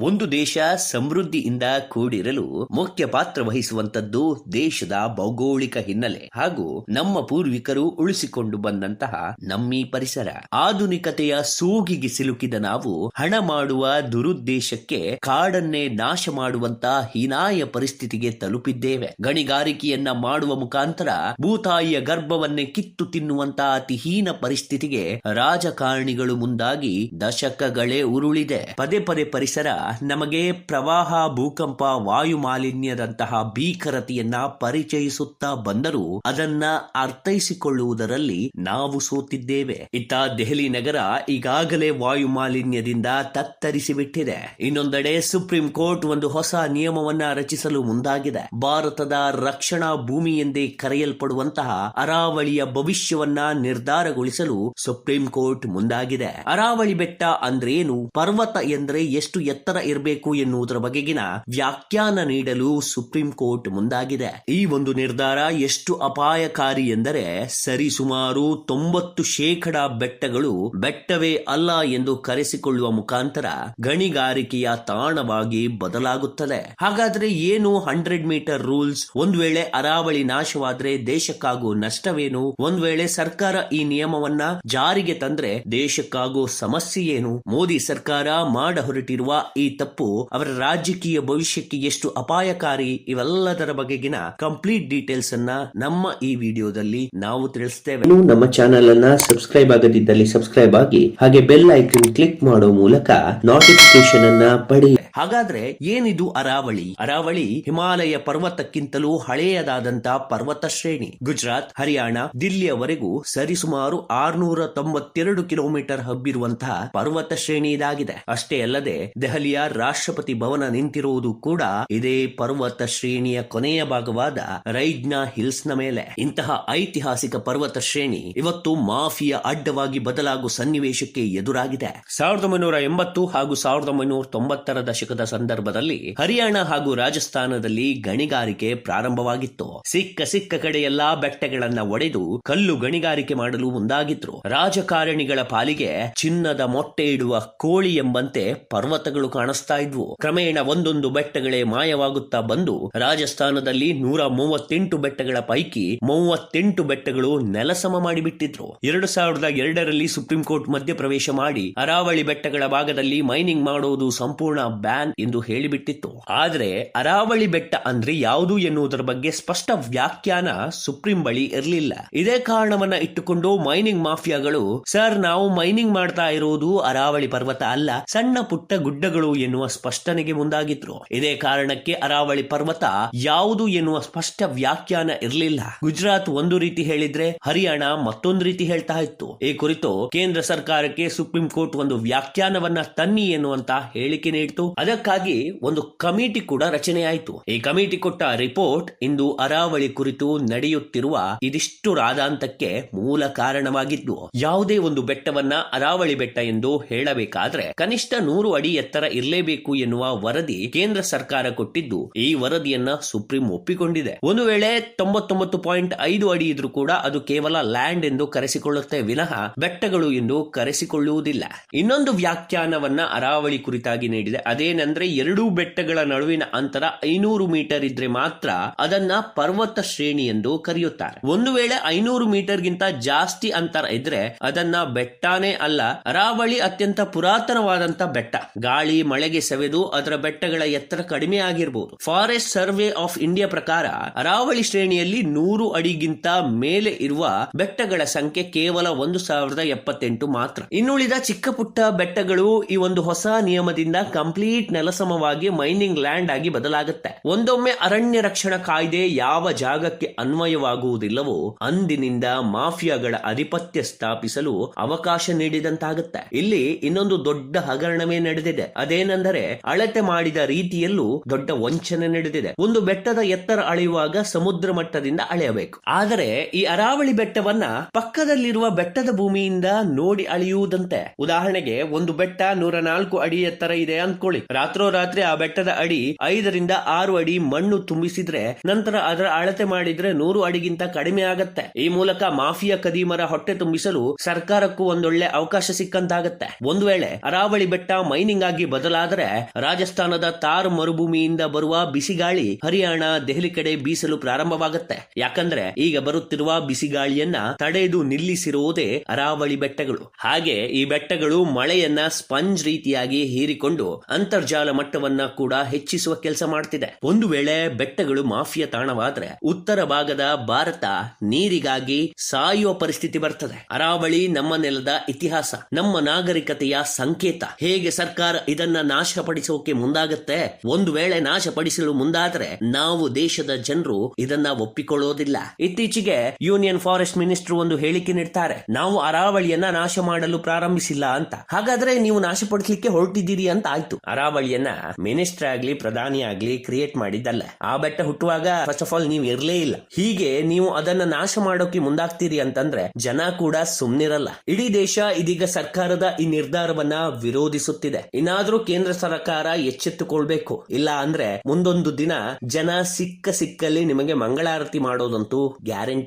ಒಂದು ದೇಶ ಸಮೃದ್ಧಿಯಿಂದ ಕೂಡಿರಲು ಮುಖ್ಯ ಪಾತ್ರ ವಹಿಸುವಂತದ್ದು ದೇಶದ ಭೌಗೋಳಿಕ ಹಿನ್ನೆಲೆ ಹಾಗೂ ನಮ್ಮ ಪೂರ್ವಿಕರು ಉಳಿಸಿಕೊಂಡು ಬಂದಂತಹ ನಮ್ಮಿ ಪರಿಸರ. ಆಧುನಿಕತೆಯ ಸೂಗಿಗೆ ಸಿಲುಕಿದ ನಾವು ಹಣ ಮಾಡುವ ದುರುದ್ದೇಶಕ್ಕೆ ಕಾಡನ್ನೇ ನಾಶ ಮಾಡುವಂತ ಹೀನಾಯ ಪರಿಸ್ಥಿತಿಗೆ ತಲುಪಿದ್ದೇವೆ. ಗಣಿಗಾರಿಕೆಯನ್ನ ಮಾಡುವ ಮುಖಾಂತರ ಭೂತಾಯಿಯ ಗರ್ಭವನ್ನೇ ಕಿತ್ತು ತಿನ್ನುವಂತಹ ಅತಿಹೀನ ಪರಿಸ್ಥಿತಿಗೆ ರಾಜಕಾರಣಿಗಳು ಮುಂದಾಗಿ ದಶಕಗಳೇ ಉರುಳಿದೆ. ಪದೇ ಪದೇ ಪರಿಸರ ನಮಗೆ ಪ್ರವಾಹ, ಭೂಕಂಪ ವಾಯು ಮಾಲಿನ್ಯದಂತಹ ಭೀಕರತೆಯನ್ನ ಪರಿಚಯಿಸುತ್ತಾ ಬಂದರೂ ಅದನ್ನ ಅರ್ಥೈಸಿಕೊಳ್ಳುವುದರಲ್ಲಿ ನಾವು ಸೋತಿದ್ದೇವೆ. ಇತ್ತ ದೆಹಲಿ ನಗರ ಈಗಾಗಲೇ ವಾಯು ಮಾಲಿನ್ಯದಿಂದ ತತ್ತರಿಸಿ ಬಿಟ್ಟಿದೆ ಇನ್ನೊಂದೆಡೆ ಸುಪ್ರೀಂ ಕೋರ್ಟ್ ಒಂದು ಹೊಸ ನಿಯಮವನ್ನ ರಚಿಸಲು ಮುಂದಾಗಿದೆ. ಭಾರತದ ರಕ್ಷಣಾ ಭೂಮಿ ಎಂದೇ ಕರೆಯಲ್ಪಡುವಂತಹ ಅರಾವಳಿಯ ಭವಿಷ್ಯವನ್ನ ನಿರ್ಧಾರಗೊಳಿಸಲು ಸುಪ್ರೀಂ ಕೋರ್ಟ್ ಮುಂದಾಗಿದೆ. ಅರಾವಳಿ ಬೆಟ್ಟ ಅಂದ್ರೇನು? ಪರ್ವತ ಎಂದ್ರೆ ಎಷ್ಟು ಎತ್ತರ ಇರಬೇಕು ಎನ್ನುವುದರ ಬಗೆಗಿನ ವ್ಯಾಖ್ಯಾನ ನೀಡಲು ಸುಪ್ರೀಂ ಕೋರ್ಟ್ ಮುಂದಾಗಿದೆ. ಈ ಒಂದು ನಿರ್ಧಾರ ಎಷ್ಟು ಅಪಾಯಕಾರಿ ಎಂದರೆ ಸರಿಸುಮಾರು ತೊಂಬತ್ತು ಶೇಕಡ ಬೆಟ್ಟಗಳು ಬೆಟ್ಟವೇ ಅಲ್ಲ ಎಂದು ಕರೆಸಿಕೊಳ್ಳುವ ಮುಖಾಂತರ ಗಣಿಗಾರಿಕೆಯ ತಾಣವಾಗಿ ಬದಲಾಗುತ್ತದೆ. ಹಾಗಾದ್ರೆ ಏನು ಹಂಡ್ರೆಡ್ ಮೀಟರ್ ರೂಲ್ಸ್? ಒಂದ್ ವೇಳೆ ಅರಾವಳಿ ನಾಶವಾದ್ರೆ ದೇಶಕ್ಕಾಗೋ ನಷ್ಟವೇನು? ಒಂದ್ ವೇಳೆ ಸರ್ಕಾರ ಈ ನಿಯಮವನ್ನ ಜಾರಿಗೆ ತಂದ್ರೆ ದೇಶಕ್ಕಾಗೋ ಸಮಸ್ಯೆ ಏನು? ಮೋದಿ ಸರ್ಕಾರ ಮಾಡ ಹೊರಟಿರುವ ಈ ತಪ್ಪು ಅವರ ರಾಜಕೀಯ ಭವಿಷ್ಯಕ್ಕೆ ಎಷ್ಟು ಅಪಾಯಕಾರಿ ಇವೆಲ್ಲದರ ಬಗೆಗಿನ ಕಂಪ್ಲೀಟ್ ಡೀಟೇಲ್ಸ್ ಅನ್ನ ನಮ್ಮ ಈ ವಿಡಿಯೋದಲ್ಲಿ ನಾವು ತಿಳಿಸ್ತೇವೆ. ನಮ್ಮ ಚಾನೆಲ್ ಅನ್ನ ಸಬ್ಸ್ಕ್ರೈಬ್ ಆಗದಿದ್ದಲ್ಲಿ ಸಬ್ಸ್ಕ್ರೈಬ್ ಆಗಿ ಹಾಗೆ ಬೆಲ್ ಐಕನ್ ಕ್ಲಿಕ್ ಮಾಡೋ ಮೂಲಕ ನೋಟಿಫಿಕೇಶನ್ ಅನ್ನ ಪಡೆಯ ಹಾಗಾದ್ರೆ ಏನಿದು ಅರಾವಳಿ? ಅರಾವಳಿ ಹಿಮಾಲಯ ಪರ್ವತಕ್ಕಿಂತಲೂ ಹಳೆಯದಾದಂತ ಪರ್ವತ ಶ್ರೇಣಿ. ಗುಜರಾತ್ ಹರಿಯಾಣ ದಿಲ್ಲಿಯವರೆಗೂ ಸರಿಸುಮಾರು ಆರ್ನೂರ ತೊಂಬತ್ತೆರಡು ಕಿಲೋಮೀಟರ್ ಹಬ್ಬಿರುವಂತಹ ಪರ್ವತ ಶ್ರೇಣಿ ಇದಾಗಿದೆ. ಅಷ್ಟೇ ಅಲ್ಲದೆ ದೆಹಲಿಯ ರಾಷ್ಟ್ರಪತಿ ಭವನ ನಿಂತಿರುವುದು ಕೂಡ ಇದೇ ಪರ್ವತ ಶ್ರೇಣಿಯ ಕೊನೆಯ ಭಾಗವಾದ ರೈಡ್ನಾ ಹಿಲ್ಸ್ನ ಮೇಲೆ. ಇಂತಹ ಐತಿಹಾಸಿಕ ಪರ್ವತ ಶ್ರೇಣಿ ಇವತ್ತು ಮಾಫಿಯಾ ಅಡ್ಡವಾಗಿ ಬದಲಾಗುವ ಸನ್ನಿವೇಶಕ್ಕೆ ಎದುರಾಗಿದೆ. ಸಾವಿರದ ಒಂಬೈನೂರ ಎಂಬತ್ತು ಹಾಗೂ ಸಾವಿರದ ಒಂಬೈನೂರ ತೊಂಬತ್ತರ ದಶಕದ ಸಂದರ್ಭದಲ್ಲಿ ಹರಿಯಾಣ ಹಾಗೂ ರಾಜಸ್ಥಾನದಲ್ಲಿ ಗಣಿಗಾರಿಕೆ ಪ್ರಾರಂಭವಾಗಿತ್ತು. ಸಿಕ್ಕ ಸಿಕ್ಕ ಕಡೆ ಎಲ್ಲಾ ಬೆಟ್ಟಗಳನ್ನ ಒಡೆದು ಕಲ್ಲು ಗಣಿಗಾರಿಕೆ ಮಾಡಲು ಮುಂದಾಗಿದ್ರು. ರಾಜಕಾರಣಿಗಳ ಪಾಲಿಗೆ ಚಿನ್ನದ ಮೊಟ್ಟೆ ಇಡುವ ಕೋಳಿ ಎಂಬಂತೆ ಪರ್ವತಗಳು ಕಾಣಿಸ್ತಾ ಇದ್ವು. ಕ್ರಮೇಣ ಒಂದೊಂದು ಬೆಟ್ಟಗಳೇ ಮಾಯವಾಗುತ್ತಾ ಬಂದು ರಾಜಸ್ಥಾನದಲ್ಲಿ ನೂರ ಮೂವತ್ತೆಂಟು ಬೆಟ್ಟಗಳ ಪೈಕಿ ಮೂವತ್ತೆಂಟು ಬೆಟ್ಟಗಳು ನೆಲಸಮ ಮಾಡಿಬಿಟ್ಟಿದ್ರು. ಎರಡು ಸಾವಿರದ ಎರಡರಲ್ಲಿ ಸುಪ್ರೀಂ ಕೋರ್ಟ್ ಮಧ್ಯಪ್ರವೇಶ ಮಾಡಿ ಅರಾವಳಿ ಬೆಟ್ಟಗಳ ಭಾಗದಲ್ಲಿ ಮೈನಿಂಗ್ ಮಾಡುವುದು ಸಂಪೂರ್ಣ ಬ್ಯಾನ್ ಎಂದು ಹೇಳಿಬಿಟ್ಟಿತ್ತು. ಆದ್ರೆ ಅರಾವಳಿ ಬೆಟ್ಟ ಅಂದ್ರೆ ಯಾವುದು ಎನ್ನುವುದರ ಬಗ್ಗೆ ಸ್ಪಷ್ಟ ವ್ಯಾಖ್ಯಾನ ಸುಪ್ರೀಂ ಬಳಿ ಇರಲಿಲ್ಲ. ಇದೇ ಕಾರಣವನ್ನ ಇಟ್ಟುಕೊಂಡು ಮೈನಿಂಗ್ ಮಾಫಿಯಾಗಳು, ಸರ್, ನಾವು ಮೈನಿಂಗ್ ಮಾಡ್ತಾ ಇರುವುದು ಅರಾವಳಿ ಪರ್ವತ ಅಲ್ಲ, ಸಣ್ಣ ಪುಟ್ಟ ಗುಡ್ಡಗಳು ಎನ್ನುವ ಸ್ಪಷ್ಟನೆಗೆ ಮುಂದಾಗಿದ್ರು. ಇದೇ ಕಾರಣಕ್ಕೆ ಅರಾವಳಿ ಪರ್ವತ ಯಾವುದು ಎನ್ನುವ ಸ್ಪಷ್ಟ ವ್ಯಾಖ್ಯಾನ ಇರಲಿಲ್ಲ. ಗುಜರಾತ್ ಒಂದು ರೀತಿ ಹೇಳಿದ್ರೆ ಹರಿಯಾಣ ಮತ್ತೊಂದು ರೀತಿ ಹೇಳ್ತಾ ಇತ್ತು. ಈ ಕುರಿತು ಕೇಂದ್ರ ಸರ್ಕಾರಕ್ಕೆ ಸುಪ್ರೀಂ ಕೋರ್ಟ್ ಒಂದು ವ್ಯಾಖ್ಯಾನವನ್ನ ತನ್ನಿ ಎನ್ನುವಂತ ಹೇಳಿಕೆ ನೀಡಿತು. ಅದಕ್ಕಾಗಿ ಒಂದು ಕಮಿಟಿ ಕೂಡ ರಚನೆಯಾಯಿತು. ಈ ಕಮಿಟಿ ಕೊಟ್ಟ ರಿಪೋರ್ಟ್ ಇಂದು ಅರಾವಳಿ ಕುರಿತು ನಡೆಯುತ್ತಿರುವ ಇದಿಷ್ಟು ರಾದಾಂತಕ್ಕೆ ಮೂಲ ಕಾರಣವಾಗಿದ್ದು, ಯಾವುದೇ ಒಂದು ಬೆಟ್ಟವನ್ನ ಅರಾವಳಿ ಬೆಟ್ಟ ಎಂದು ಹೇಳಬೇಕಾದ್ರೆ ಕನಿಷ್ಠ ನೂರು ಅಡಿ ಎತ್ತರ ಇರಲೇಬೇಕು ಎನ್ನುವ ವರದಿ ಕೇಂದ್ರ ಸರ್ಕಾರ ಕೊಟ್ಟಿದ್ದು, ಈ ವರದಿಯನ್ನ ಸುಪ್ರೀಂ ಒಪ್ಪಿಕೊಂಡಿದೆ. ಒಂದು ವೇಳೆ ತೊಂಬತ್ತೊಂಬತ್ತು ಪಾಯಿಂಟ್ ಐದು ಅಡಿ ಇದ್ರೂ ಕೂಡ ಅದು ಕೇವಲ ಲ್ಯಾಂಡ್ ಎಂದು ಕರೆಸಿಕೊಳ್ಳುತ್ತೆ ವಿನಃ ಬೆಟ್ಟಗಳು ಎಂದು ಕರೆಸಿಕೊಳ್ಳುವುದಿಲ್ಲ. ಇನ್ನೊಂದು ವ್ಯಾಖ್ಯಾನವನ್ನ ಅರಾವಳಿ ಕುರಿತಾಗಿ ನೀಡಿದೆ. ಅದೇನೆಂದ್ರೆ ಎರಡೂ ಬೆಟ್ಟಗಳ ನಡುವಿನ ಅಂತರ ಐನೂರು ಮೀಟರ್ ಇದ್ರೆ ಮಾತ್ರ ಅದನ್ನ ಪರ್ವತ ಶ್ರೇಣಿ ಎಂದು ಕರೆಯುತ್ತಾರೆ. ಒಂದು ವೇಳೆ ಐನೂರು ಮೀಟರ್ ಗಿಂತ ಜಾಸ್ತಿ ಅಂತರ ಇದ್ರೆ ಅದನ್ನ ಬೆಟ್ಟಾನೇ ಅಲ್ಲ, ಅರಾವಳಿ ಅತ್ಯಂತ ಪುರಾತನವಾದಂತ ಬೆಟ್ಟ. ಗಾಳಿ ಮಳೆಗೆ ಸವೆದು ಅದರ ಬೆಟ್ಟಗಳ ಎತ್ತರ ಕಡಿಮೆ ಆಗಿರಬಹುದು ಫಾರೆಸ್ಟ್ ಸರ್ವೆ ಆಫ್ ಇಂಡಿಯಾ ಪ್ರಕಾರ ಅರಾವಳಿ ಶ್ರೇಣಿಯಲ್ಲಿ ನೂರು ಅಡಿಗಿಂತ ಮೇಲೆ ಇರುವ ಬೆಟ್ಟಗಳ ಸಂಖ್ಯೆ ಕೇವಲ ಒಂದು ಸಾವಿರದ ಎಪ್ಪತ್ತೆಂಟು ಮಾತ್ರ. ಇನ್ನುಳಿದ ಚಿಕ್ಕ ಪುಟ್ಟ ಬೆಟ್ಟಗಳು ಈ ಒಂದು ಹೊಸ ನಿಯಮದಿಂದ ಕಂಪ್ಲೀಟ್ ನೆಲಸಮವಾಗಿ ಮೈನಿಂಗ್ ಲ್ಯಾಂಡ್ ಆಗಿ ಬದಲಾಗುತ್ತೆ. ಒಂದೊಮ್ಮೆ ಅರಣ್ಯ ರಕ್ಷಣಾ ಕಾಯ್ದೆ ಯಾವ ಜಾಗಕ್ಕೆ ಅನ್ವಯವಾಗುವುದಿಲ್ಲವೋ ಅಂದಿನಿಂದ ಮಾಫಿಯಾಗಳ ಅಧಿಪತ್ಯ ಸ್ಥಾಪಿಸಲು ಅವಕಾಶ ನೀಡಿದಂತಾಗುತ್ತೆ. ಇಲ್ಲಿ ಇನ್ನೊಂದು ದೊಡ್ಡ ಹಗರಣವೇ ನಡೆದಿದೆ. ಅದೇನೆಂದರೆ ಅಳತೆ ಮಾಡಿದ ರೀತಿಯಲ್ಲೂ ದೊಡ್ಡ ವಂಚನೆ ನಡೆದಿದೆ. ಒಂದು ಬೆಟ್ಟದ ಎತ್ತರ ಅಳೆಯುವಾಗ ಸಮುದ್ರ ಮಟ್ಟದಿಂದ ಅಳೆಯಬೇಕು. ಆದರೆ ಈ ಅರಾವಳಿ ಬೆಟ್ಟವನ್ನ ಪಕ್ಕದಲ್ಲಿರುವ ಬೆಟ್ಟದ ಭೂಮಿಯಿಂದ ನೋಡಿ ಅಳೆಯುವುದಂತೆ. ಉದಾಹರಣೆಗೆ ಒಂದು ಬೆಟ್ಟ ನೂರ ನಾಲ್ಕು ಅಡಿ ಎತ್ತರ ಇದೆ ಅಂದ್ಕೊಳ್ಳಿ. ರಾತ್ರೋರಾತ್ರಿ ಆ ಬೆಟ್ಟದ ಅಡಿ ಐದರಿಂದ ಆರು ಅಡಿ ಮಣ್ಣು ತುಂಬಿಸಿದ್ರೆ ನಂತರ ಅದರ ಅಳತೆ ಮಾಡಿದ್ರೆ ನೂರು ಅಡಿಗಿಂತ ಕಡಿಮೆ ಆಗತ್ತೆ. ಈ ಮೂಲಕ ಮಾಫಿಯಾ ಕದೀಮರ ಹೊಟ್ಟೆ ತುಂಬಿಸಲು ಸರ್ಕಾರಕ್ಕೂ ಒಂದೊಳ್ಳೆ ಅವಕಾಶ ಸಿಕ್ಕಂತಾಗತ್ತೆ. ಒಂದು ವೇಳೆ ಅರಾವಳಿ ಬೆಟ್ಟ ಮೈನಿಂಗ್ ಆಗಿ ಬದಲಾಗ ಬದಲಾದರೆ ರಾಜಸ್ಥಾನದ ತಾರ್ ಮರುಭೂಮಿಯಿಂದ ಬರುವ ಬಿಸಿಗಾಳಿ ಹರಿಯಾಣ ದೆಹಲಿ ಕಡೆ ಬೀಸಲು ಪ್ರಾರಂಭವಾಗುತ್ತೆ. ಯಾಕಂದ್ರೆ ಈಗ ಬರುತ್ತಿರುವ ಬಿಸಿಗಾಳಿಯನ್ನ ತಡೆದು ನಿಲ್ಲಿಸಿರುವುದೇ ಅರಾವಳಿ ಬೆಟ್ಟಗಳು. ಹಾಗೆ ಈ ಬೆಟ್ಟಗಳು ಮಳೆಯನ್ನ ಸ್ಪಂಜ್ ರೀತಿಯಾಗಿ ಹೀರಿಕೊಂಡು ಅಂತರ್ಜಾಲ ಮಟ್ಟವನ್ನ ಕೂಡ ಹೆಚ್ಚಿಸುವ ಕೆಲಸ ಮಾಡ್ತಿದೆ. ಒಂದು ವೇಳೆ ಬೆಟ್ಟಗಳು ಮಾಫಿಯಾ ತಾಣವಾದ್ರೆ ಉತ್ತರ ಭಾಗದ ಭಾರತ ನೀರಿಗಾಗಿ ಸಾಯುವ ಪರಿಸ್ಥಿತಿ ಬರ್ತದೆ. ಅರಾವಳಿ ನಮ್ಮ ನೆಲದ ಇತಿಹಾಸ, ನಮ್ಮ ನಾಗರಿಕತೆಯ ಸಂಕೇತ. ಹೇಗೆ ಸರ್ಕಾರ ಇದನ್ನ ನಾಶಪಡಿಸೋಕೆ ಮುಂದಾಗತ್ತೆ. ಒಂದು ವೇಳೆ ನಾಶಪಡಿಸಲು ಮುಂದಾದ್ರೆ ನಾವು ದೇಶದ ಜನರು ಇದನ್ನ ಒಪ್ಪಿಕೊಳ್ಳೋದಿಲ್ಲ. ಇತ್ತೀಚೆಗೆ ಯೂನಿಯನ್ ಫಾರೆಸ್ಟ್ ಮಿನಿಸ್ಟರ್ ಒಂದು ಹೇಳಿಕೆ ನೀಡ್ತಾರೆ. ನಾವು ಅರಾವಳಿಯನ್ನ ನಾಶ ಮಾಡಲು ಪ್ರಾರಂಭಿಸಿಲ್ಲ ಅಂತ. ಹಾಗಾದ್ರೆ ನೀವು ನಾಶಪಡಿಸಲಿಕ್ಕೆ ಹೊರಟಿದ್ದೀರಿ ಅಂತ ಆಯ್ತು. ಅರಾವಳಿಯನ್ನ ಮಿನಿಸ್ಟರ್ ಆಗ್ಲಿ, ಪ್ರಧಾನಿ ಆಗ್ಲಿ ಕ್ರಿಯೇಟ್ ಮಾಡಿದ್ದಲ್ಲ. ಆ ಬೆಟ್ಟ ಹುಟ್ಟುವಾಗ ಫಸ್ಟ್ ಆಫ್ ಆಲ್ ನೀವು ಇರ್ಲೇ ಇಲ್ಲ. ಹೀಗೆ ನೀವು ಅದನ್ನ ನಾಶ ಮಾಡೋಕೆ ಮುಂದಾಗ್ತೀರಿ ಅಂತಂದ್ರೆ ಜನ ಕೂಡ ಸುಮ್ನಿರಲ್ಲ. ಇಡೀ ದೇಶ ಇದೀಗ ಸರ್ಕಾರದ ಈ ನಿರ್ಧಾರವನ್ನ ವಿರೋಧಿಸುತ್ತಿದೆ. ಇನ್ನಾದ್ರೂ ಕೇಂದ್ರ ಸರ್ಕಾರ ಎಚ್ಚೆತ್ತುಕೊಳ್ಬೇಕು. ಇಲ್ಲ ಅಂದ್ರೆ ಮುಂದೊಂದು ದಿನ ಜನ ಸಿಕ್ಕ ಸಿಕ್ಕಲ್ಲಿ ನಿಮಗೆ ಮಂಗಳಾರತಿ ಮಾಡೋದಂತೂ ಗ್ಯಾರಂಟಿ.